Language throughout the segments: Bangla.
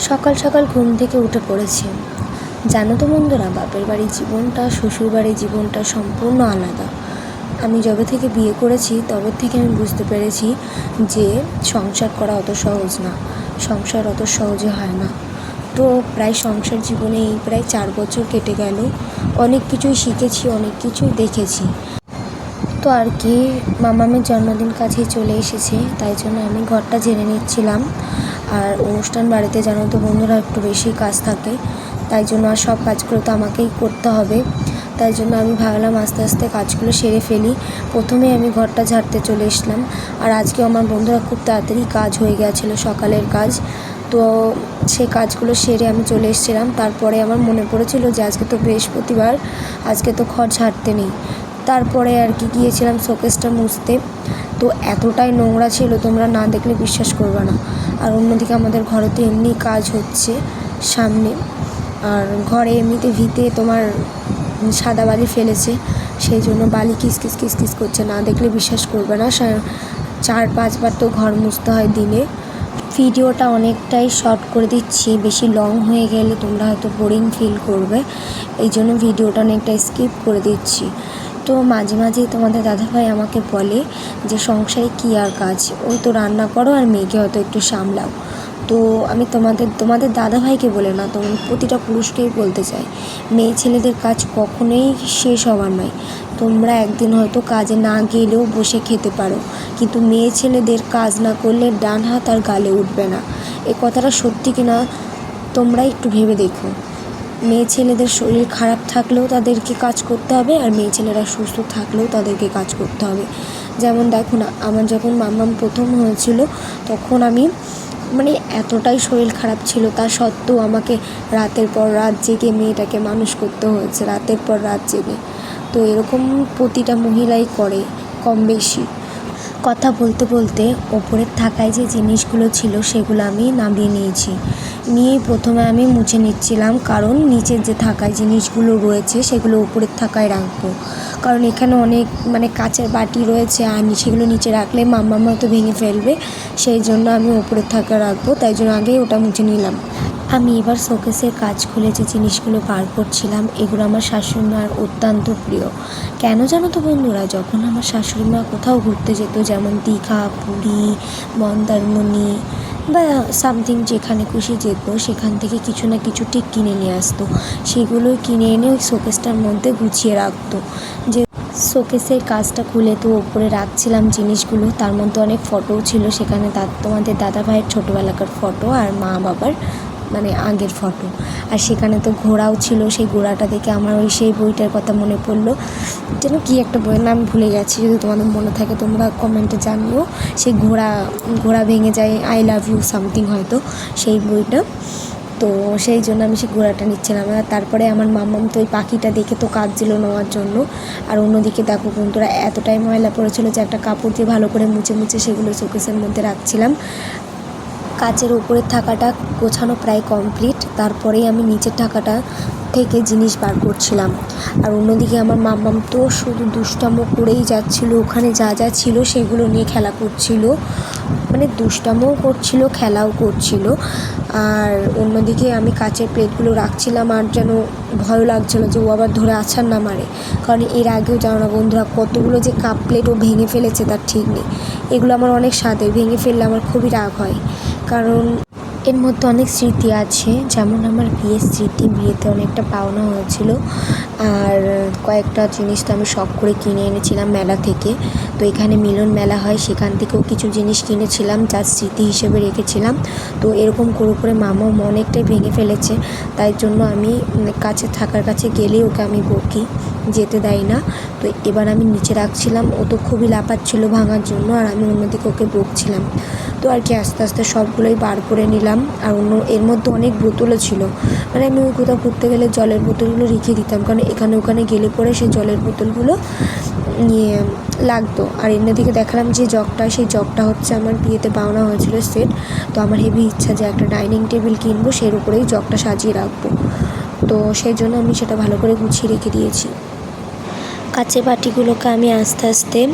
সকাল সকাল ঘুম থেকে উঠে পড়েছি। জানো তো বন্ধুরা, বাপের বাড়ির জীবনটা, শ্বশুর বাড়ির জীবনটা সম্পূর্ণ আলাদা। আমি যবে থেকে বিয়ে করেছি, তবে থেকে আমি বুঝতে পেরেছি যে সংসার করা অত সহজ না। সংসার অত সহজে হয় না। তো প্রায় সংসার জীবনে এই প্রায় চার বছর কেটে গেল। অনেক কিছুই শিখেছি, অনেক কিছুই দেখেছি। তো আর কি, মামামের জন্মদিন কাছেই চলে এসেছে, তাই জন্য আমি ঘরটা জেনে নিচ্ছিলাম। আর অনুষ্ঠান বাড়িতে জানো তো বন্ধুরা একটু বেশি কাজ থাকে, তাই জন্য আর সব কাজগুলো তো আমাকেই করতে হবে। তাই জন্য আমি ভাবলাম আস্তে আস্তে কাজগুলো সেরে ফেলি। প্রথমে আমি ঘরটা ঝাড়তে চলে এসলাম। আর আজকে আমার বন্ধুরা খুব তাড়াতাড়ি কাজ হয়ে গেছিল সকালের কাজ। তো সেই কাজগুলো সেরে আমি চলে এসেছিলাম। তারপরে আমার মনে পড়েছিল যে আজকে তো বৃহস্পতিবার, আজকে তো ঘর ঝাড়তে নেই। তারপরে আর কি গিয়েছিলাম শোকেসটা মুছতে। তো এতটাই নোংরা ছিল, তোমরা না দেখলে বিশ্বাস করবে না। আর অন্যদিকে আমাদের ঘরে তো এমনি কাজ হচ্ছে সামনে। আর ঘরে এমনিতে ভিতে তোমার সাদা বালি ফেলেছে, সেই জন্য বালি কিসকিস কিসকিস করছে, না দেখলে বিশ্বাস করবে না। চার পাঁচবার তো ঘর মুছতে হয় দিনে। ভিডিওটা অনেকটাই শর্ট করে দিচ্ছি, বেশি লং হয়ে গেলে তোমরা হয়তো বোরিং ফিল করবে। এই জন্য ভিডিওটা অনেকটা স্কিপ করে দিচ্ছি। তো মাঝে মাঝেই তোমাদের দাদাভাই আমাকে বলে যে, সংসারে কী আর কাজ? ওই তো রান্না করো আর মেয়েকে হয়তো একটু সামলাও। তো আমি তোমাদের তোমাদের দাদাভাইকে বলে না তোমার প্রতিটা পুরুষকেই বলতে চাই, মেয়ে ছেলেদের কাজ কখনোই শেষ হওয়ার নয়। তোমরা একদিন হয়তো কাজে না গেলেও বসে খেতে পারো, কিন্তু মেয়ে ছেলেদের কাজ না করলে ডান হাত আর গালে উঠবে না। এ কথাটা সত্যি কিনা তোমরা একটু ভেবে দেখো। মেয়ে ছেলেদের শরীর খারাপ থাকলেও তাদেরকে কাজ করতে হবে আর মেয়ে ছেলেরা সুস্থ থাকলেও তাদেরকে কাজ করতে হবে। যেমন দেখো না, আমার যখন মাম্মাম প্রথম হয়েছিল, তখন আমি মানে এতটাই শরীর খারাপ ছিল, তা সত্ত্বেও আমাকে রাতের পর রাত জেগে মেয়েটাকে মানুষ করতে হয়েছে, রাতের পর রাত জেগে। তো এরকম প্রতিটা মহিলাই করে কম বেশি। কথা বলতে বলতে ওপরের থাকায় যে জিনিসগুলো ছিল সেগুলো আমি নামিয়ে নিয়েছি। নিয়ে প্রথমে আমি মুছে নিচ্ছিলাম, কারণ নিচের যে থাকায় জিনিসগুলো রয়েছে সেগুলো উপরের থাকায় রাখব। কারণ এখানে অনেক মানে কাচের বাটি রয়েছে, আর সেগুলো নিচে রাখলে মাম্মা হয়তো ভেঙে ফেলবে, সেই জন্য আমি উপরের থাকা রাখব, তাই জন্য আগেই ওটা মুছে নিলাম। আমি এবার শোকেসের কাজ খুলে যে জিনিসগুলো বার করছিলাম, এগুলো আমার শাশুড়ি মার অত্যন্ত প্রিয়। কেন জানো তো বন্ধুরা, যখন আমার শাশুড়ি মা কোথাও ঘুরতে যেত, যেমন দীঘা, পুরী, মন্দারমণি বা সামথিং যেখানে খুশি যেত, সেখান থেকে কিছু না কিছু ঠিক কিনে নিয়ে আসতো। সেগুলোই কিনে এনে ওই শোকেসটার মধ্যে গুছিয়ে রাখতো। যে শোকেসের কাজটা খুলে তো ওপরে রাখছিলাম জিনিসগুলো, তার মধ্যে অনেক ফটোও ছিল সেখানে। তার তোমাদের দাদা ভাইয়ের ছোটোবেলাকার ফটো আর মা বাবার মানে আগের ফটো আর সেখানে তো ঘোড়াও ছিল, সেই ঘোড়াটা দেখে আমার ওই সেই বইটার কথা মনে পড়ল। যেন কি একটা বইয়ের নাম ভুলে গেছি, যদি তোমাদের মনে থাকে তোমরা কমেন্টে জানিও। সেই ঘোড়া ঘোড়া ভেঙে যায় আই লাভ ইউ সামথিং হয়তো, সেই বইটা। তো সেই জন্য আমি সেই ঘোড়াটা নিচ্ছিলাম। আর তারপরে আমার মাম্মাম তো ওই পাখিটা দেখে তো কাঁদছিল নেওয়ার জন্য। আর অন্যদিকে দেখো বন্ধুরা, এতটাই ময়লা পড়েছিল যে একটা কাপড় দিয়ে ভালো করে মুছে মুছে সেগুলো শোকেসের মধ্যে রাখছিলাম। কাচের উপরের থাকাটা গোছানো প্রায় কমপ্লিট তারপরেই আমি নিচের থাকাটা থেকে জিনিস বার করছিলাম। আর অন্যদিকে আমার মাম্মাম তো শুধু দুষ্টামো করেই যাচ্ছিল, ওখানে যা যা ছিল সেগুলো নিয়ে খেলা করছিল। মানে দুষ্টামোও করছিল, খেলাও করছিল। আর অন্যদিকে আমি কাচের প্লেটগুলো রাখছিলাম আর যেন ভয় লাগছিল যে ও আবার ধরে আছার না মারে। কারণ এর আগেও জানো না বন্ধুরা, কতগুলো যে কাপ প্লেট ও ভেঙে ফেলেছে তার ঠিক নেই। এগুলো আমার অনেক স্বাদের, ভেঙে ফেললে আমার খুবই রাগ হয়। কারণ এর মধ্যে অনেক স্মৃতি আছে। যেমন আমার বিয়ের স্মৃতি, বিয়েতে অনেকটা পাওনা হয়েছিল। আর কয়েকটা জিনিস তো আমি শখ করে কিনে এনেছিলাম মেলা থেকে। তো এখানে মিলন মেলা হয়, সেখান থেকেও কিছু জিনিস কিনেছিলাম যার স্মৃতি হিসেবে রেখেছিলাম। তো এরকম করে করে মামাও অনেকটাই ভেঙে ফেলেছে। তাই জন্য আমি কাছে থাকার কাছে গেলেই ওকে আমি বকি, যেতে দেয় না। তো এবার আমি নিচে রাখছিলাম। ও তো খুবই লাপাচ্ছিল ভাঙার জন্য, আর আমি অন্যদিকে ওকে বকছিলাম। তো আর কি, আস্তে আস্তে সবগুলোই বার করে নিলাম। আর অন্য, এর মধ্যে অনেক বোতলও ছিল। মানে আমি ওই কোথাও ঘুরতে গেলে জলের বোতলগুলো রেখে দিতাম। কারণ এখানে ওখানে গেলে পরে সেই জলের বোতলগুলো নিয়ে লাগতো। আর অন্যদিকে দেখালাম যে জগটা, সেই জগটা হচ্ছে আমার বিয়েতে পাওনা হয়েছিল সেট। তো আমার হেভি ইচ্ছা যে একটা ডাইনিং টেবিল কিনবো, সের উপরেই জগটা সাজিয়ে রাখব। তো সেই জন্য আমি সেটা ভালো করে গুছিয়ে রেখে দিয়েছি। কাচের বাটিগুলোকে আমি আস্তে আস্তে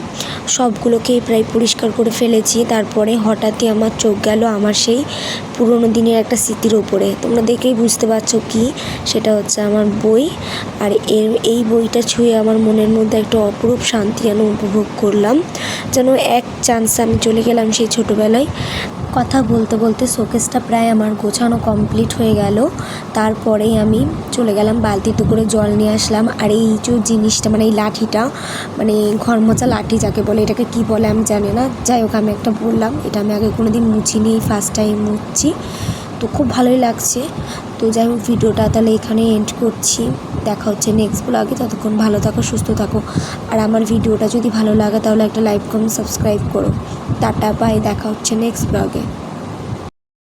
সবগুলোকেই প্রায় পরিষ্কার করে ফেলেছি। তারপরে হঠাৎই আমার চোখ গেল আমার সেই পুরোনো দিনের একটা স্মৃতির ওপরে। তোমরা দেখেই বুঝতে পারছ কি? সেটা হচ্ছে আমার বই। আর এর, এই বইটা ছুঁয়ে আমার মনের মধ্যে একটা অপরূপ শান্তি যেন উপভোগ করলাম। যেন এক চান্স আমি চলে গেলাম সেই ছোটোবেলায়। কথা বলতে বলতে শোকেসটা প্রায় আমার গোছানো কমপ্লিট হয়ে গেল। তারপরেই আমি চলে গেলাম বালতিতে করে জল নিয়ে আসলাম। আর এই যে জিনিসটা মানে এই লাঠিটা মানে ঘর মোচা লাঠি যাকে বলে, এটাকে কি বলে আমি জানি না। যাই হোক, আমি একটা বললাম, এটা আমি আগে কোনো দিন মুছিনি ফার্স্ট টাইম মুছছি তো খুব ভালোই লাগছে। তো যাই হোক, ভিডিওটা তাহলে এখানে এন্ড করছি। দেখা হচ্ছে নেক্সট ব্লগে ততক্ষণ ভালো থাকো, সুস্থ থাকো। আর আমার ভিডিওটা যদি ভালো লাগে, তাহলে একটা লাইক কমেন্ট সাবস্ক্রাইব করো। টাটা পাই দেখা হচ্ছে নেক্সট ব্লগে